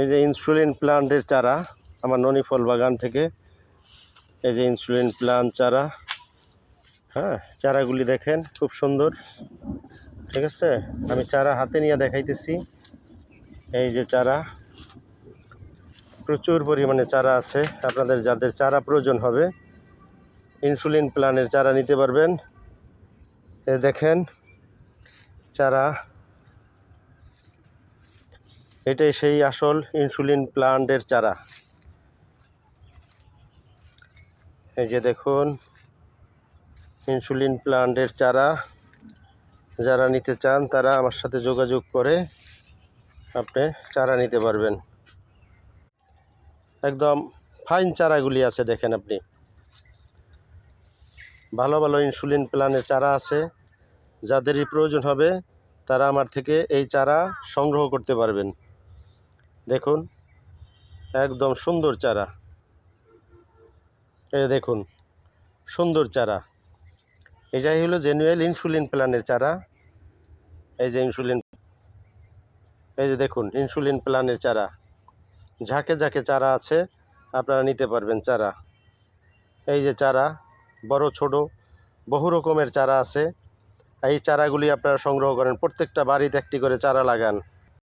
এই যে ইনসুলিন প্লান্টের চারা, আমার ননি ফল বাগান থেকে। এই যে ইনসুলিন প্লান্ট চারা। হ্যাঁ চারাগুলি দেখেন, খুব সুন্দর। ঠিক আছে? আমি চারা হাতে নিয়ে দেখাইতেছি। এই যে চারা, প্রচুর পরিমাণে চারা আছে। আপনাদের যাদের চারা প্রয়োজন হবে, ইনসুলিন প্লানের চারা নিতে পারবেন। এ দেখেন, চারা এটাই সেই আসল ইনসুলিন প্লান্টের চারা। এই যে দেখুন, ইনসুলিন প্লান্টের চারা। যারা নিতে চান, তারা আমার সাথে যোগাযোগ করে আপনি চারা নিতে পারবেন। একদম ফাইন চারাগুলি আছে, দেখেন আপনি। ভালো ভালো ইনসুলিন প্লানের চারা আছে। যাদেরই প্রয়োজন হবে, তারা আমার থেকে এই চারা সংগ্রহ করতে পারবেন। দেখুন, একদম সুন্দর চারা। এই দেখুন, সুন্দর চারা। এটাই হলো জেনুয়েল ইনসুলিন প্ল্যানের চারা। এই যে ইনসুলিন এই যে দেখুন ইনসুলিন প্ল্যানের চারা। ঝাঁকে ঝাঁকে চারা আছে, আপনারা নিতে পারবেন চারা। এই যে চারা, বড়, ছোট, বহু রকমের চারা আছে। এই চারাগুলি আপনারা সংগ্রহ করেন, প্রত্যেকটা বাড়িতে একটি করে চারা লাগান।